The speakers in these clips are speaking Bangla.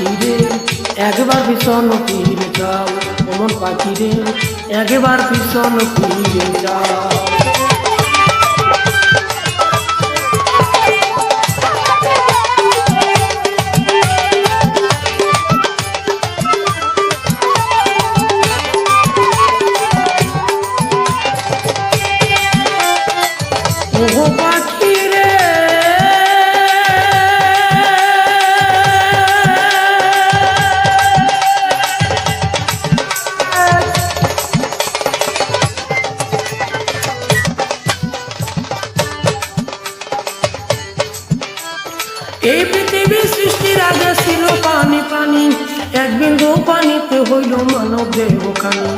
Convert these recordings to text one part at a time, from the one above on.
পাখি রে একবার ভীষণ ফিরে যাও অমন পাখি রে একবার ভীষণ ফিরে যাও। ওহো এই পৃথিবী সৃষ্টির আগে ছিল পানি পানি। এক বিন্দু পানিতে হইল মানব দেহখানি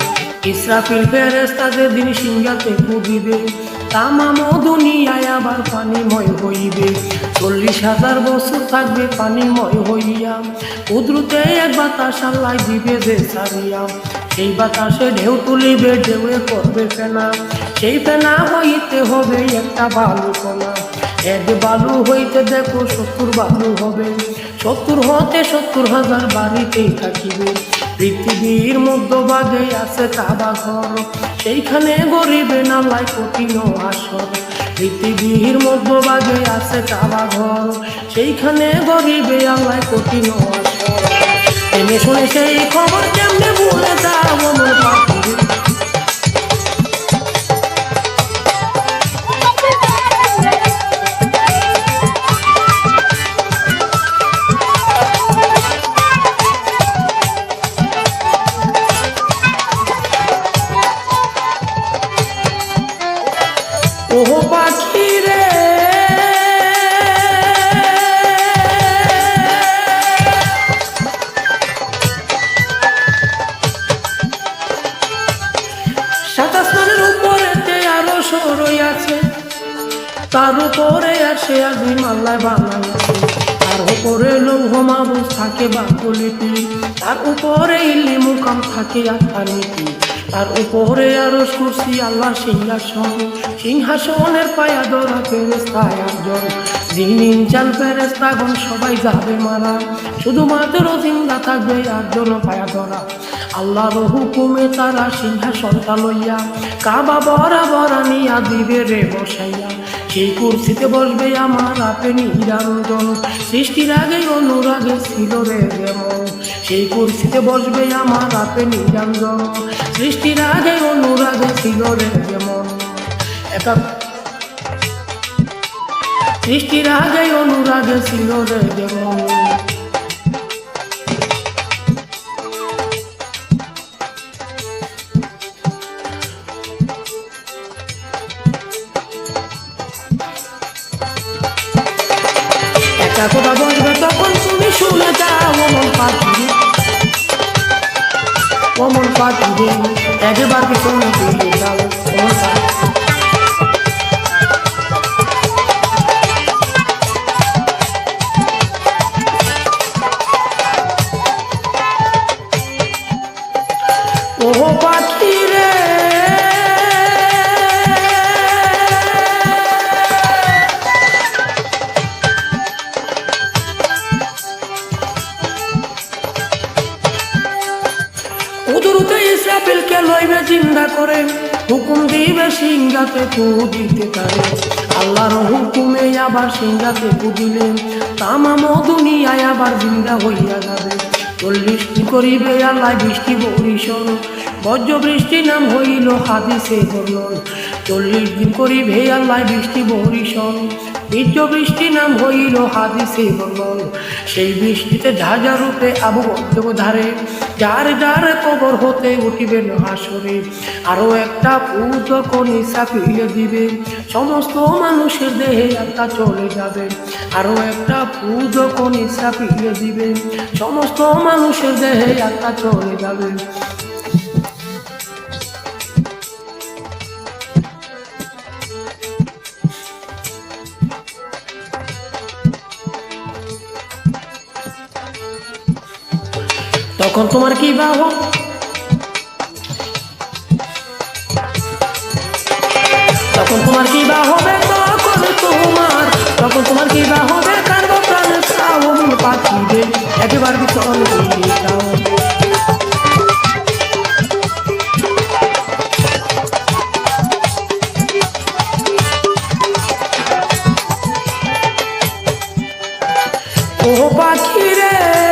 ইসরাফিল ফেরেস্তা যেদিন সিংহাতে কুদিবে তামাম দুনিয়ায় আবার পানিময় হইবে। চল্লিশ হাজার বছর থাকবে পানিময় হইয়া। উদ্রুতে এক বাতাস আল্লাহ দিবে যে সারিয়া। সেই বাতাসে ঢেউ তুলিবে, ঢেউয়ে করবে ফেনা। সেই ফেনা হইতে হবে একটা ভালো কণা এক বালু হইতে দেখো সত্তর বালু হবে। সত্তর হতে সত্তর হাজার বাড়িতেই থাকিবে। পৃথিবীর মধ্যভাগে আছে কাবা ঘর। সেইখানে গরিবে নালাই কঠিন আসর। পৃথিবীর মধ্যভাগে আছে কাবা ঘর। সেইখানে গরিবে আল্লাহ কঠিন আসর। এনে শুনে সেই খবর কেমনে ভুলে যাও ওহো পাখি রে। সাত আসমানের উপরেতে আরও সরই আছে। তার উপরে আসে আগুন মাল্লায় বানাইছে তার উপরে লৌহ মাবুস থাকে বাকুলিপি তার উপরে ইল্লি মুকাম থাকে আত্মানীতি। তার উপরে আরও কুরসি আল্লাহ সিংহাসন। সিংহাসনের পায়া ধরা ফেরেস্তায় যিনি সবাই যাবে মারা। শুধুমাত্র জিন্দা থাকবে একজন পায়া ধরা। আল্লাহর হুকুমে তারা সিংহাসনটা লইয়া কাবা বরা বরা নিয়া দিবে রে বসাইয়া সেই কুর্সিতে বসবে আমার আপে নিরঞ্জন সৃষ্টির আগে অনুরাগে ছিল রে যেমন সেই কুর্সিতে বসবে আমার আপে নিরঞ্জন সৃষ্টির আগে অনুরাগে ছিল রে যেমন একা সৃষ্টির আগে অনুরাগে ছিল রে যেমন কথা বলবে তখন তুমি শুনে যাও, অমন পাখি অমন পাখি একবার শোনো দিলে যাও অমন পাখি ইসরাফিলকে লইবে জিন্দা করে, হুকুম দিবে সিংহাতে পু দিতে পারে আল্লাহর হুকুমে আবার সিংহাতে পু দিলে তামাম দুনিয়ায় আবার জিন্দা হইয়া যাবে। চল্লিশটি করিবে আল্লাহ, বৃষ্টি বরিশন বজ্র বৃষ্টি নাম হইল হাদিসে বর্ণন। চল্লিশ দিন করিবে আল্লাহ বৃষ্টি বরিশন বীর্য বৃষ্টি নাম হইল হাদিসে বর্ণন সেই বৃষ্টিতে ঝাঝা রূপে আবু বদ্ধ ধারে। যার যার কবর হতে উঠিবেন হাসরে। আরও একটা যখন ইসা ফিরিয়ে দিবে। সমস্ত মানুষের দেহে একটা চলে যাবে। আরও একটা যখন ইসা ফিরিয়ে দিবে। সমস্ত মানুষের দেহে একটা চলে যাবে। তখন তোমার কি বা তখন তোমার কি বা হবে? তখন তোমার তখন তোমার কি বা হবে? কারব প্রাণ শ্রাবণ পাখি একবার ও পাখি রে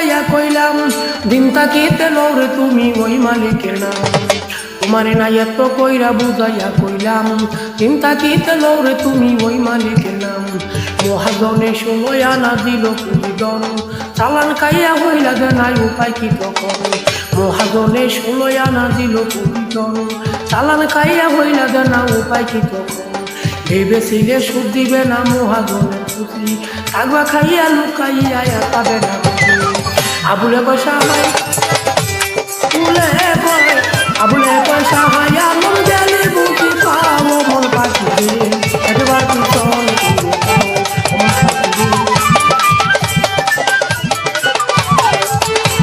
বুঝাইয়া কইলাম দিন তাকিতে লৌরে তুমি ওই মালিকের নাম? তোমারে না এত কইরা বুঝাইয়া কইলাম দিন তাকিতে লৌরে তুমি ওই মালিকের নাম? মহাজনে সময় আনা দিল পুরিদন চালান খাইয়া হইলা যে নাই উপায় কি তখন? মহাজনে সময় আনা দিল পুরিদন চালান খাইয়া হইলা যে না উপায় কি তখন? ভেবেছিলে সুদ দিবে না মহাজনের খুশি আগবা খাইয়া লুকাইয়া পাবে না খুশি। আবুলে পয়সা হয় আবুলে কয় আবুলে পয়সা হয় আমন গেলে বুঝি পাবো মন পাখি একবার পিছন।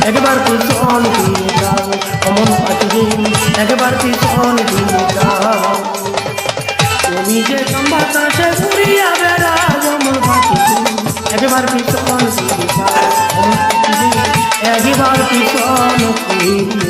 একবার পিছন ফিরে যাও, অমন পাখি একবার পিছন তুমি যে বাতাসে ঘুরিয়া পাখি একবার পিছন ফিরে একবার পিছন ফিরে